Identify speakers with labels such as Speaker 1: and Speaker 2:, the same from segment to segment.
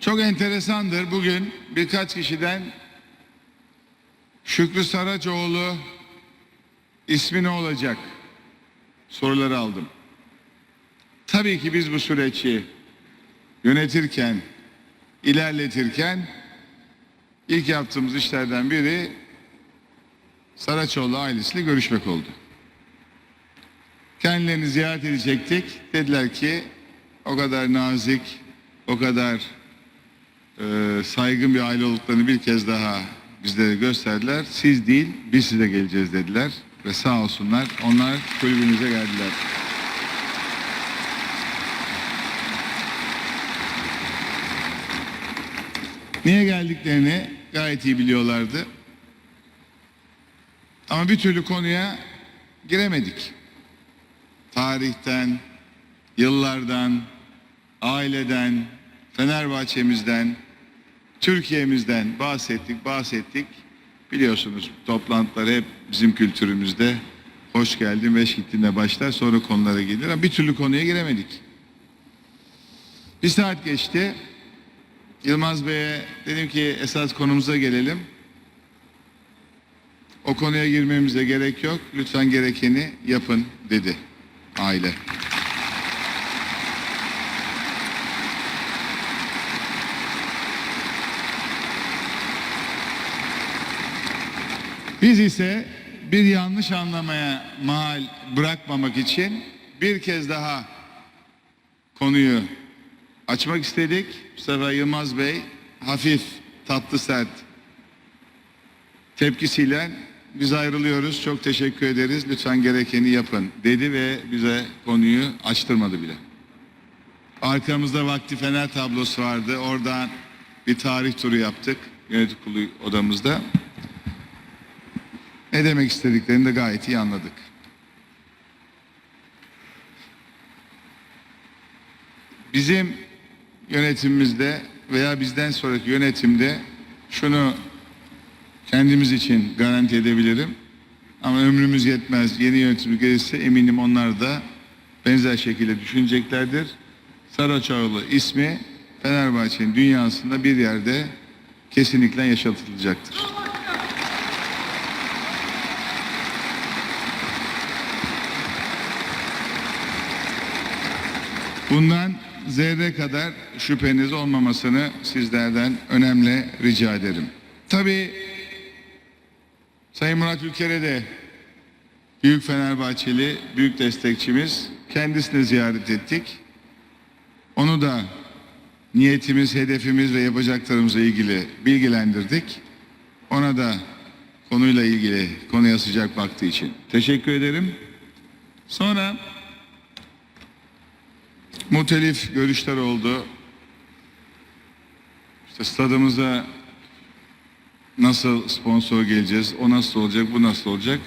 Speaker 1: Çok enteresandır bugün birkaç kişiden Şükrü Saraçoğlu ismi ne olacak soruları aldım. Tabii ki biz bu süreci yönetirken, ilerletirken ilk yaptığımız işlerden biri Saraçoğlu ailesiyle görüşmek oldu. Kendilerini ziyaret edecektik. Dediler ki o kadar nazik, o kadar e, saygın bir aile olduklarını bir kez daha bizlere gösterdiler. Siz değil, biz size geleceğiz dediler. Ve sağ olsunlar onlar kulübümüze geldiler. Niye geldiklerini gayet iyi biliyorlardı. Ama bir türlü konuya giremedik. Tarihten, yıllardan, aileden, Fenerbahçe'mizden, Türkiye'mizden bahsettik, bahsettik. Biliyorsunuz toplantılar hep bizim kültürümüzde. Hoş geldin, beş gittiğinde başlar, sonra konulara gelir. Ama bir türlü konuya giremedik. Bir saat geçti. Yılmaz Bey'e dedim ki esas konumuza gelelim. O konuya girmemize gerek yok. Lütfen gerekeni yapın dedi aile. Biz ise bir yanlış anlamaya mahal bırakmamak için bir kez daha konuyu açmak istedik. Bu sefer Yılmaz Bey hafif, tatlı sert tepkisiyle biz ayrılıyoruz. Çok teşekkür ederiz. Lütfen gerekeni yapın dedi ve bize konuyu açtırmadı bile. Arkamızda vakti fener tablosu vardı. Oradan bir tarih turu yaptık. Yönetim kurulu odamızda. Ne demek istediklerini de gayet iyi anladık. Bizim yönetimimizde veya bizden sonraki yönetimde şunu kendimiz için garanti edebilirim. Ama ömrümüz yetmez. Yeni yönetim gelirse eminim onlar da benzer şekilde düşüneceklerdir. Saraçoğlu ismi Fenerbahçe'nin dünyasında bir yerde kesinlikle yaşatılacaktır. Bundan zerre kadar şüpheniz olmamasını sizlerden önemli rica ederim. Tabii Sayın Murat Ülker'e de büyük Fenerbahçeli, büyük destekçimiz kendisini ziyaret ettik. Onu da niyetimiz, hedefimiz ve yapacaklarımızla ilgili bilgilendirdik. Ona da konuyla ilgili konuya sıcak baktığı için teşekkür ederim. Sonra muhtelif görüşler oldu. İşte stadımıza nasıl sponsor geleceğiz, o nasıl olacak, bu nasıl olacak?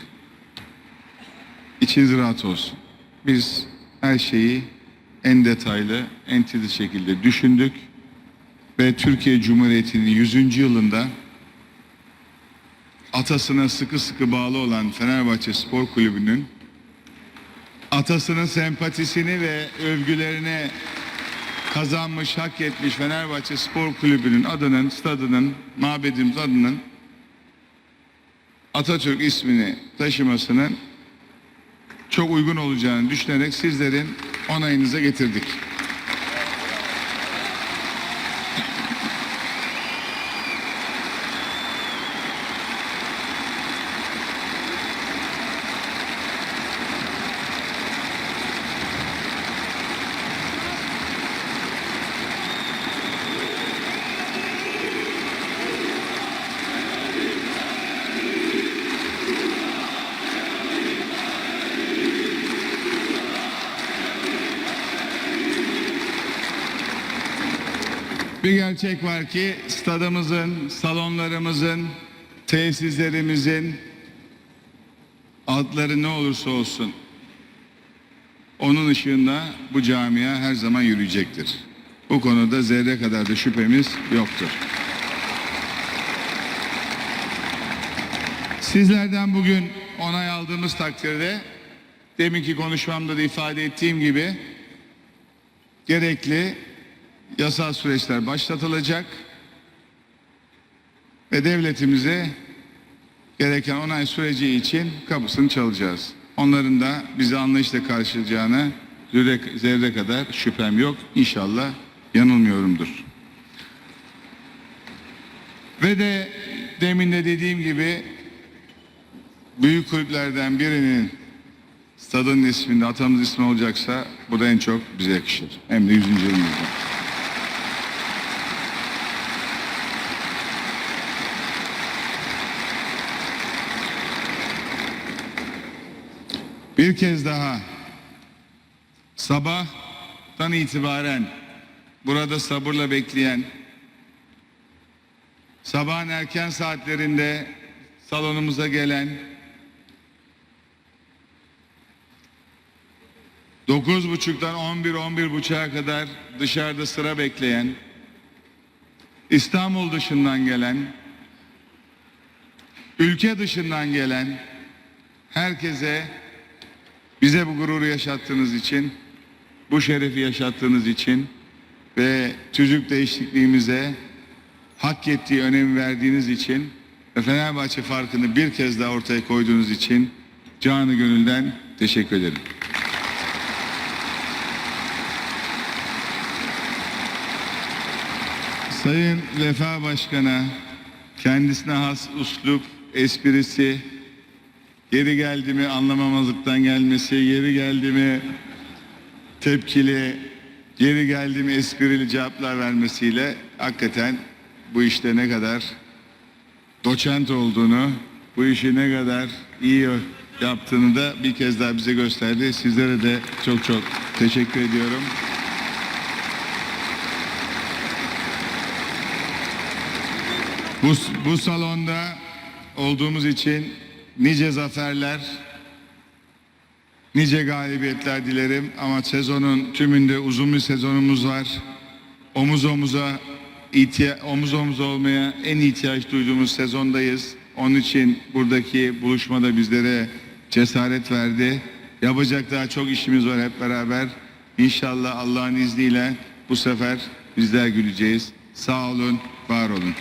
Speaker 1: İçiniz rahat olsun. Biz her şeyi en detaylı, en titiz şekilde düşündük ve Türkiye Cumhuriyeti'nin 100. yılında atasına sıkı sıkı bağlı olan Fenerbahçe Spor Kulübü'nün atasının sempatisini ve övgülerini kazanmış, hak etmiş Fenerbahçe Spor Kulübü'nün adının, stadının, mabedimiz adının Atatürk ismini taşımasının çok uygun olacağını düşünerek sizlerin onayınıza getirdik. Bir gerçek var ki stadımızın, salonlarımızın, tesislerimizin adları ne olursa olsun onun ışığında bu camia her zaman yürüyecektir. Bu konuda zerre kadar da şüphemiz yoktur. Sizlerden bugün onay aldığımız takdirde deminki konuşmamda da ifade ettiğim gibi gerekli yasal süreçler başlatılacak ve devletimize gereken onay süreci için kapısını çalacağız. Onların da bizi anlayışla karşılayacağına zerre, kadar şüphem yok. İnşallah yanılmıyorumdur. Ve de demin de dediğim gibi büyük kulüplerden birinin stadın isminde atamız ismi olacaksa bu da en çok bize yakışır. Hem de 100. yılımızda. Bir kez daha. Sabahtan itibaren burada sabırla bekleyen sabahın erken saatlerinde salonumuza gelen 9.30'dan 11 11.30'a kadar dışarıda sıra bekleyen İstanbul dışından gelen ülke dışından gelen herkese bize bu gururu yaşattığınız için, bu şerefi yaşattığınız için ve çocuk değişikliğimize hak ettiği önemi verdiğiniz için ve Fenerbahçe farkını bir kez daha ortaya koyduğunuz için canı gönülden teşekkür ederim. Sayın Vefa Başkan'a kendisine has uslup, esprisi, Yeri geldi mi anlamamazlıktan gelmesi, yeri geldi mi tepkili, yeri geldi mi esprili cevaplar vermesiyle hakikaten bu işte ne kadar doçent olduğunu, bu işi ne kadar iyi yaptığını da bir kez daha bize gösterdi. Sizlere de çok çok teşekkür ediyorum. Bu, bu salonda olduğumuz için nice zaferler, nice galibiyetler dilerim. Ama sezonun tümünde uzun bir sezonumuz var. Omuz omuza ihtiya- omuz omuza olmaya en ihtiyaç duyduğumuz sezondayız. Onun için buradaki buluşmada bizlere cesaret verdi. Yapacak daha çok işimiz var hep beraber. İnşallah Allah'ın izniyle bu sefer bizler güleceğiz. Sağ olun, var olun.